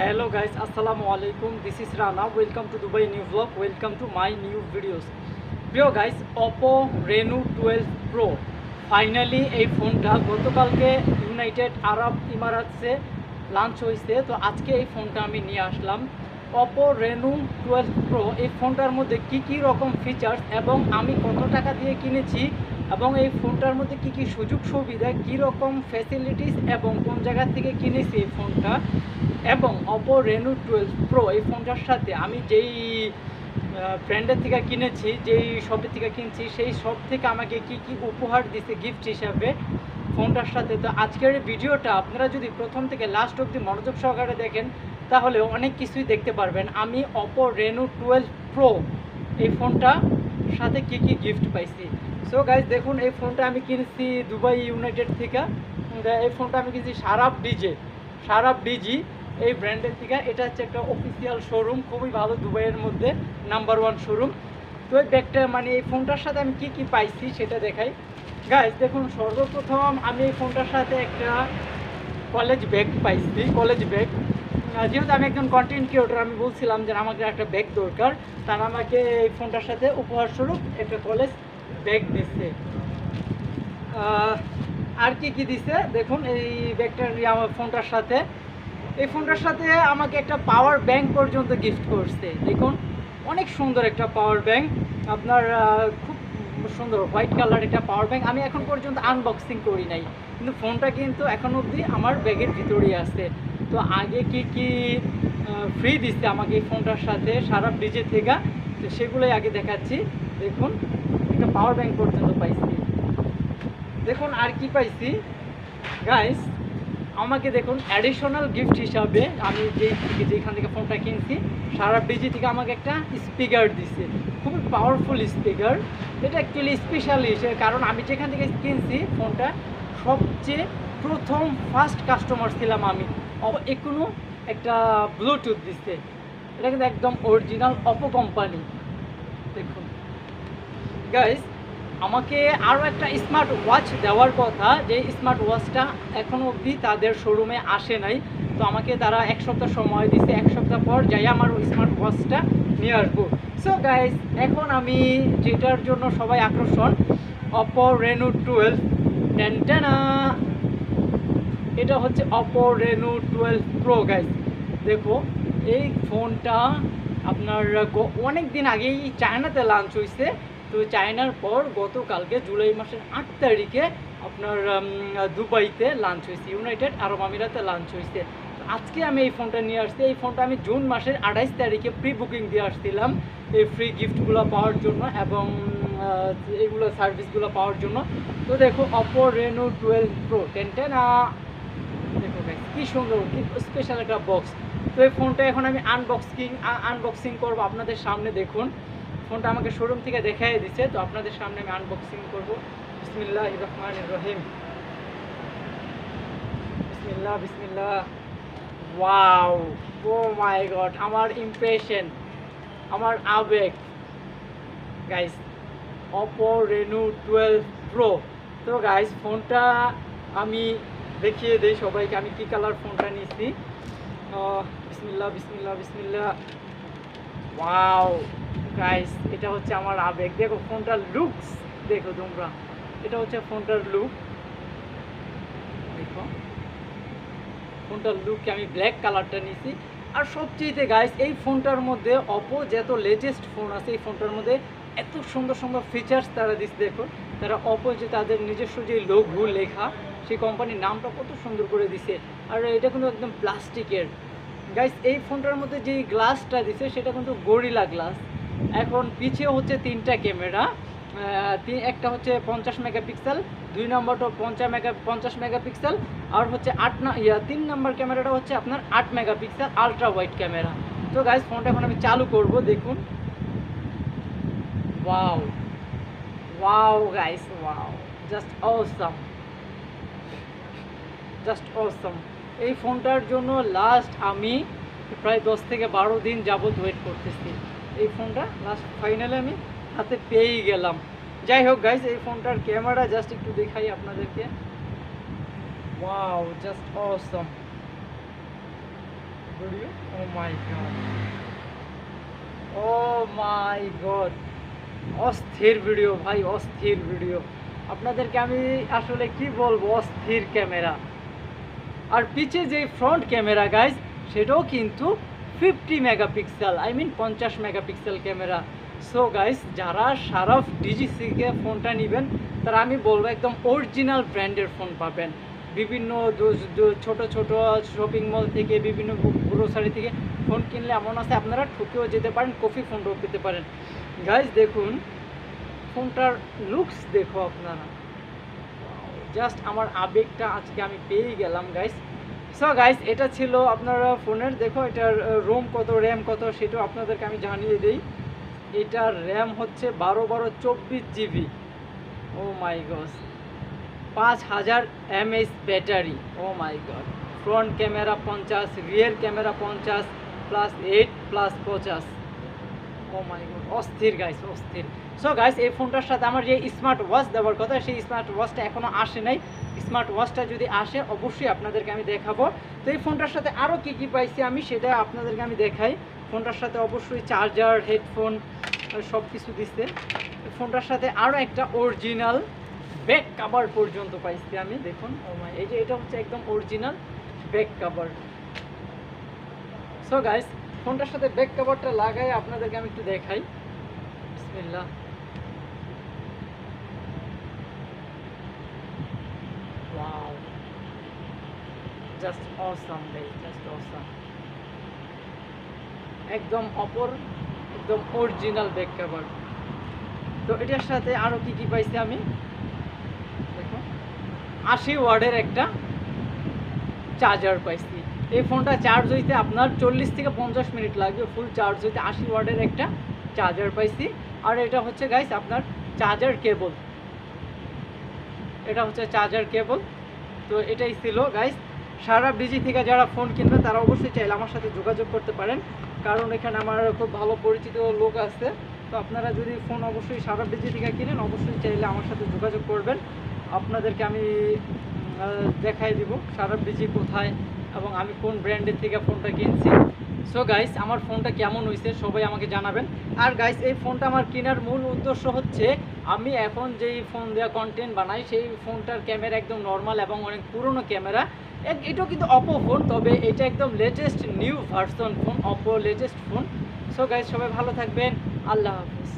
Hello guys, আসসালামু আলাইকুম This is Rana. Welcome to Dubai New Vlog. Welcome to my new videos. প্রিয় guys Oppo Reno 12 Pro finally এই ফোনটা গতকালকে United আরব ইমারাতসে launch হয়েছে তো আজকে এই ফোনটা আমি নিয়ে আসলাম Oppo Reno 12 Pro এই ফোনটার মধ্যে কি কি রকম ফিচার্স এবং আমি কত টাকা দিয়ে কিনেছি এবং এই ফোনটার মধ্যে কি কি সুযোগ সুবিধা কি রকম ফ্যাসিলিটিস এবং কোন জায়গা থেকে কিনেছি এই ফোনটা এবং অপো রেনু টুয়েলভ প্রো এই ফোনটার সাথে আমি যেই ফ্রেন্ডের থেকে কিনেছি, যেই শপের থেকে কিনছি, সেই শপ থেকে আমাকে কি কি উপহার দিছে গিফট হিসাবে ফোনটার সাথে। তো আজকের ভিডিওটা আপনারা যদি প্রথম থেকে লাস্ট অবধি মনোযোগ সহকারে দেখেন, তাহলে অনেক কিছুই দেখতে পারবেন। আমি অপো রেনু টুয়েলভ প্রো এই ফোনটা সাথে কি কি গিফট পাইছি। সো গাইজ দেখুন, এই ফোনটা আমি কিনেছি দুবাই ইউনাইটেড থেকে। এই ফোনটা আমি কিনেছি সারাপ ডিজে সারাপ ডিজি এই ব্র্যান্ডের থেকে। এটা হচ্ছে একটা অফিসিয়াল শোরুম খুবই ভালো দুবাইয়ের মধ্যে নাম্বার ওয়ান শোরুম তো এই ব্যাগটা মানে এই ফোনটার সাথে আমি কি কি পাইছি সেটা দেখাই। গাইজ দেখুন, সর্বপ্রথম আমি এই ফোনটার সাথে একটা কলেজ ব্যাগ পাইছি কলেজ ব্যাগ যেহেতু আমি একজন কন্টেন্ট ক্রিয়েটর আমি বলছিলাম যে আমাকে একটা ব্যাগ দরকার। তারা আমাকে এই ফোনটার সাথে উপহার স্বরূপ একটা কলেজ ব্যাগ দিচ্ছে আর কি কি দিছে? দেখুন, এই ব্যাগটার আমার ফোনটার সাথে এই ফোনটার সাথে আমাকে একটা পাওয়ার ব্যাংক পর্যন্ত গিফট করছে। দেখুন, অনেক সুন্দর একটা পাওয়ার ব্যাংক আপনার খুব সুন্দর হোয়াইট কালার একটা পাওয়ার ব্যাংক আমি এখন পর্যন্ত আনবক্সিং করি নাই। কিন্তু ফোনটা কিন্তু এখন অবধি আমার ব্যাগের ভিতরেই আছে। তো আগে কি কি ফ্রি দিচ্ছে আমাকে এই ফোনটার সাথে সারা ডিজে থেকে? তো সেগুলোই আগে দেখাচ্ছি। দেখুন, একটা পাওয়ার ব্যাংক পর্যন্ত পাইছি। দেখুন আর কি পাইছি। গাইস আমাকে দেখুন অ্যাডিশনাল গিফট হিসাবে আমি যেই থেকে যেখান থেকে ফোনটা কিনছি, সারা ডিজি থেকে আমাকে একটা স্পিকার দিছে। খুবই পাওয়ারফুল স্পিকার এটা অ্যাকচুয়ালি স্পেশাল হিসেবে কারণ আমি যেখান থেকে কিনছি ফোনটা সবচেয়ে প্রথম ফার্স্ট কাস্টমার ছিলাম আমি। এখনও একটা ব্লুটুথ দিচ্ছে এটা কিন্তু একদম অরিজিনাল অপো কোম্পানি দেখুন। গাইস আমাকে আরও একটা স্মার্ট ওয়াচ দেওয়ার কথা, যে স্মার্ট ওয়াচটা এখনও অবধি তাদের শোরুমে আসে নাই। তো আমাকে তারা এক সপ্তাহ সময় দিছে, এক সপ্তাহ পর যাই আমার ওই স্মার্ট ওয়াচটা নিয়ে আসব। সো গাইস এখন আমি যেটার জন্য সবাই আকর্ষণ অপো রেনু টুয়েলভ টেনটেনা এটা হচ্ছে Oppo Reno twelve pro guys দেখো, এই ফোনটা আপনার অনেক দিন আগেই চায়নাতে লঞ্চ হয়েছে তো চায়নার পর গতকালকে জুলাই মাসের আট তারিখে আপনার দুবাইতে লাঞ্চ হয়েছে ইউনাইটেড আরব আমিরাতে লাঞ্চ হয়েছে। আজকে আমি এই ফোনটা নিয়ে আসছি। এই ফোনটা আমি জুন মাসের আঠাইশ তারিখে প্রি বুকিং দিয়ে আসছিলাম। এই ফ্রি গিফটগুলো পাওয়ার জন্য এবং এইগুলো সার্ভিসগুলো পাওয়ার জন্য। তো দেখো Oppo Reno twelve pro ten ten দেখো কি সুন্দর, কী স্পেশাল একটা বক্স তো এই ফোনটা এখন আমি আনবক্সিং আনবক্সিং করব। আপনাদের সামনে দেখুন। ফোনটা আমাকে শোরুম থেকে দেখাই দিছে তো আপনাদের সামনে আমি আনবক্সিং করব। বিসমিল্লাহ রহমান রহিম। বিসমিল্লাহ বিসমিল্লাহ। ওয়াও ও মাই গড আমার ইমপ্রেশন আমার আবেগ। Guys Oppo Reno twelve pro তো গাইস ফোনটা আমি দেখিয়ে দিই সবাইকে আমি কি কালার ফোনটা নিয়েছি? আহ, বিসমিল্লাহ বিসমিল্লাহ বিসমিল্লাহ। ওয়াও গাইস এটা হচ্ছে আমার আবেগ। দেখো ফোনটার লুকস দেখো তোমরা। এটা হচ্ছে ফোনটার লুক দেখো। ফোনটার লুক আমি ব্ল্যাক কালারটা নিয়েছি আর সবচেয়েতে গাইস এই ফোনটার মধ্যে অপো যত লেটেস্ট ফোন আছে, এই ফোনটার মধ্যে এত সুন্দর সুন্দর ফিচার্স তারা দিচ্ছে দেখো। তারা অপো যে তাদের নিজস্ব যে লোগো লেখা, সেই কোম্পানির নামটা কত সুন্দর করে দিছে। আর এটা কিন্তু একদম প্লাস্টিকের গাইস এই ফোনটার মধ্যে যে গ্লাসটা দিছে, সেটা কিন্তু গরিলা গ্লাস এখন পিছিয়ে হচ্ছে তিনটা ক্যামেরা একটা হচ্ছে পঞ্চাশ মেগাপিক্সেল দুই নম্বরটা পঞ্চাশ মেগা পঞ্চাশ মেগাপিক্সেল আর হচ্ছে আট না, ইয়া, তিন নম্বর ক্যামেরাটা হচ্ছে আপনার আট মেগাপিক্সেল আলট্রা ওয়াইড ক্যামেরা তো গাইস ফোনটা এখন আমি চালু করব, দেখুন। Wow wow guys wow just awesome just awesome এই ফোনটার জন্য লাস্ট আমি প্রায় দশ থেকে বারো দিন যাবত ওয়েট করতেছি। এই ফোনটা লাস্ট ফাইনালে আমি হাতে পেয়েই গেলাম। যাই হোক গাইজ এই ফোনটার ক্যামেরা জাস্ট একটু দেখাই আপনাদেরকে। Just oh my god oh my god অস্থির ভিডিও ভাই, অস্থির ভিডিও আপনাদেরকে আমি আসলে কি বলব? অস্থির ক্যামেরা আর পিছে যে ফ্রন্ট ক্যামেরা গাইজ সেটাও কিন্তু ফিফটি মেগাপিক্সেল আই মিন পঞ্চাশ মেগাপিক্সেল ক্যামেরা সো গাইজ যারা সারাফ ডিজিসিকে ফোনটা নেবেন, তারা আমি বলব একদম অরিজিনাল ব্র্যান্ডের ফোন পাবেন। বিভিন্ন ছোট ছোট শপিং মল থেকে, বিভিন্ন গ্রোসারি থেকে ফোন কিনলে এমন আছে, আপনারা ঠকেও যেতে পারেন কফি ফোনটাও পেতে পারেন। গাইজ দেখুন ফোনটার লুকস দেখো আপনারা। জাস্ট আমার আবেগটা আজকে আমি পেয়েই গেলাম গাইস সো গাইস এটা ছিল আপনার ফোনের, দেখো এটার রোম কত র্যাম কত সেটাও আপনাদেরকে আমি জানিয়ে দিই। এটার র্যাম হচ্ছে বারো বারো চব্বিশ জিবি ও মাই গস পাঁচ হাজার MH battery. Oh my god front camera পঞ্চাশ রিয়ার ক্যামেরা পঞ্চাশ প্লাস এইট প্লাস পঞ্চাশ ও মাই অস্থির গাইস অস্থির। সো গাইস এই ফোনটার সাথে আমার যে স্মার্ট ওয়াচ দেওয়ার কথা, সেই স্মার্ট ওয়াচটা এখনও আসে নাই। স্মার্ট ওয়াচটা যদি আসে, অবশ্যই আপনাদেরকে আমি দেখাবো। তো এই ফোনটার সাথে আরও কি কি পাইছি আমি, সেটা আপনাদেরকে আমি দেখাই। ফোনটার সাথে অবশ্যই চার্জার হেডফোন সব কিছু দিচ্ছে ফোনটার সাথে আরও একটা অরিজিনাল ব্যাক কাভার পর্যন্ত পাইছি আমি, দেখুন। মাই এই যে এটা হচ্ছে একদম original back cover so guys ফোনটার সাথে ব্যাক কভারটা লাগাই আপনাদেরকে আমি একটু দেখাই। বিসমিল্লাহ। Wow just awesome just awesome একদম অপর, একদম অরিজিনাল ব্যাক কভার তো এটার সাথে আরও কি কি পাইছি আমি? দেখো। আশি ওয়ার্ডের একটা চার্জার পাইছি এই ফোনটা চার্জ হইতে আপনার চল্লিশ থেকে পঞ্চাশ মিনিট লাগবে ফুল চার্জ হইতে আশি ওয়ার্ডের একটা চার্জার পাইছি। আর এটা হচ্ছে গাইস আপনার চার্জার কেবল এটা হচ্ছে চার্জার কেবল তো এটাই ছিল গাইস সারা বিজি থেকে যারা ফোন কিনবে, তারা অবশ্যই চাইলে আমার সাথে যোগাযোগ করতে পারেন। কারণ এখানে আমার খুব ভালো পরিচিত লোক আছে। তো আপনারা যদি ফোন অবশ্যই সারা বিজি থেকে কিনেন, অবশ্যই চাইলে আমার সাথে যোগাযোগ করবেন। আপনাদেরকে আমি দেখাই দিব সারা বিজি কোথায় এবং আমি কোন ব্র্যান্ডের থেকে ফোনটা কিনছি। সো গাইস আমার ফোনটা কেমন হয়েছে সবাই আমাকে জানাবেন। আর গাইস এই ফোনটা আমার কেনার মূল উদ্দেশ্য হচ্ছে, আমি এখন যেই ফোন দেওয়া কন্টেন্ট বানাই, সেই ফোনটার ক্যামেরা একদম নর্মাল এবং অনেক পুরনো ক্যামেরা এটাও কিন্তু অপো ফোন তবে এটা একদম latest new version phone Oppo latest phone so guys সবাই ভালো থাকবেন। আল্লাহ হাফিজ।